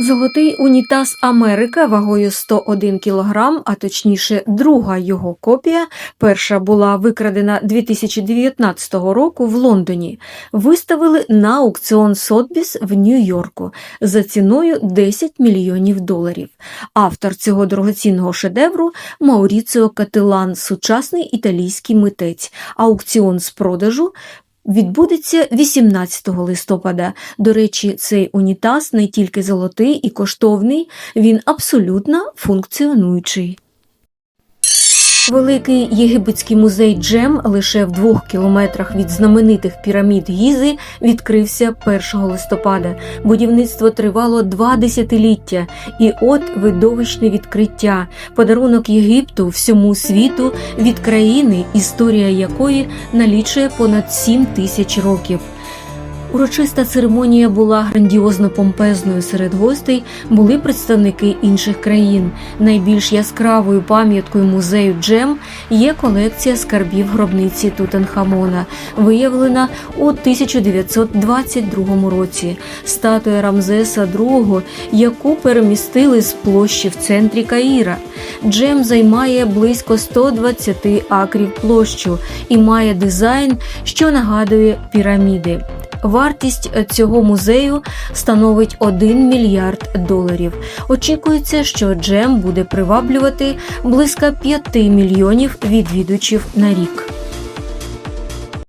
Золотий унітаз Америка вагою 101 кг, а точніше, друга його копія, перша була викрадена 2019 року в Лондоні, виставили на аукціон Сотбіс в Нью-Йорку за ціною 10 мільйонів доларів. Автор цього дорогоцінного шедевру Мауріціо Кателан, сучасний італійський митець. Аукціон з продажу відбудеться 18 листопада. До речі, цей унітаз не тільки золотий і коштовний, він абсолютно функціонуючий. Великий єгипетський музей Джем лише в двох кілометрах від знаменитих пірамід Гізи відкрився 1 листопада. Будівництво тривало два десятиліття, і от видовищне відкриття, подарунок Єгипту всьому світу від країни, історія якої налічує понад 7 тисяч років. Урочиста церемонія була грандіозно помпезною. Серед гостей були представники інших країн. Найбільш яскравою пам'яткою музею Джем є колекція скарбів гробниці Тутанхамона, виявлена у 1922 році. Статуя Рамзеса II, яку перемістили з площі в центрі Каїра. Джем займає близько 120 акрів площу і має дизайн, що нагадує піраміди. Вартість цього музею становить 1 мільярд доларів. Очікується, що джем буде приваблювати близько 5 мільйонів відвідувачів на рік.